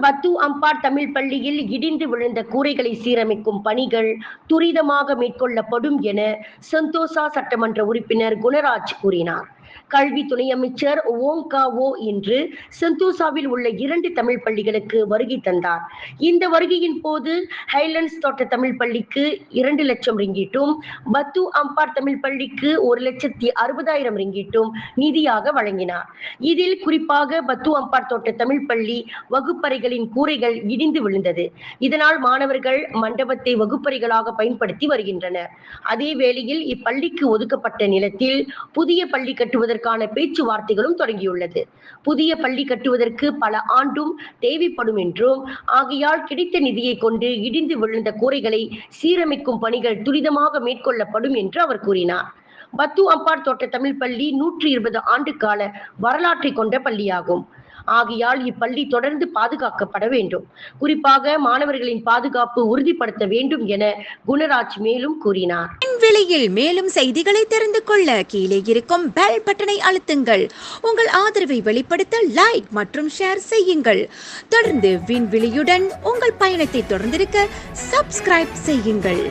பத்து அம்பார் தமிழ் பள்ளியில் இடிந்து விழுந்த கூரைகளை சீரமைக்கும் பணிகள் துரிதமாக மேற்கொள்ளப்படும் என சந்தோஷா சட்டமன்ற உறுப்பினர் குணராஜ் கூறினார். கல்வி துணை அமைச்சர் ஓங்காவோ இன்று செந்தூசாவில் உள்ள இரண்டு தமிழ் பள்ளிகளுக்கு வருகை தந்தார். இந்த வருகையின் போது ஹைலண்ட்ஸ் தோட்ட தமிழ் பள்ளிக்கு இரண்டு லட்சம் ரிங்கீட்டும் பத்து அம்பார் தமிழ் பள்ளிக்கு ஒரு லட்சத்தி அறுபதாயிரம் ரிங்கீட்டும் நிதியாக வழங்கினார். இதில் குறிப்பாக பத்து அம்பார் தோட்ட தமிழ் பள்ளி வகுப்பறைகளின் கூரைகள் இடிந்து விழுந்தது. இதனால் மாணவர்கள் மண்டபத்தை வகுப்பறைகளாக பயன்படுத்தி வருகின்றனர். அதே வேளையில் இப்பள்ளிக்கு ஒதுக்கப்பட்ட நிலத்தில் புதிய பள்ளி கட்டுவதற்கான பேச்சுவார்த்தைகளும் தொடங்கியுள்ளது. புதிய பள்ளி கட்டுவதற்கு பல ஆண்டும் தேவைப்படும் என்றும் ஆகையால் கிடைத்த நிதியை கொண்டு இடிந்து விழுந்த கூரைகளை சீரமைக்கும் பணிகள் துரிதமாக மேற்கொள்ளப்படும் என்று அவர் கூறினார். பத்து அம்பார் தோட்ட தமிழ் பள்ளி நூற்றி இருபது ஆண்டு கால வரலாற்றை கொண்ட பள்ளியாகும். ஆகையால் இப்பள்ளி தொடர்ந்து பாதுகாக்கப்பட வேண்டும். குறிப்பாக மாணவர்களின் பாதுகாப்பு உறுதிப்படுத்த வேண்டும் என குணராஜ் மேலும் கூறினார். விலையில் மேலும் செய்திகளை தெரிந்து கொள்ள கீழே இருக்கும் பெல் பட்டனை அழுத்துங்கள். உங்கள் ஆதரவை வெளிப்படுத்த லைக் மற்றும் ஷேர் செய்யுங்கள். தொடர்ந்து விண்வெளியுடன் உங்கள் பயணத்தை தொடர்ந்திருக்க சப்ஸ்கிரைப் செய்யுங்கள்.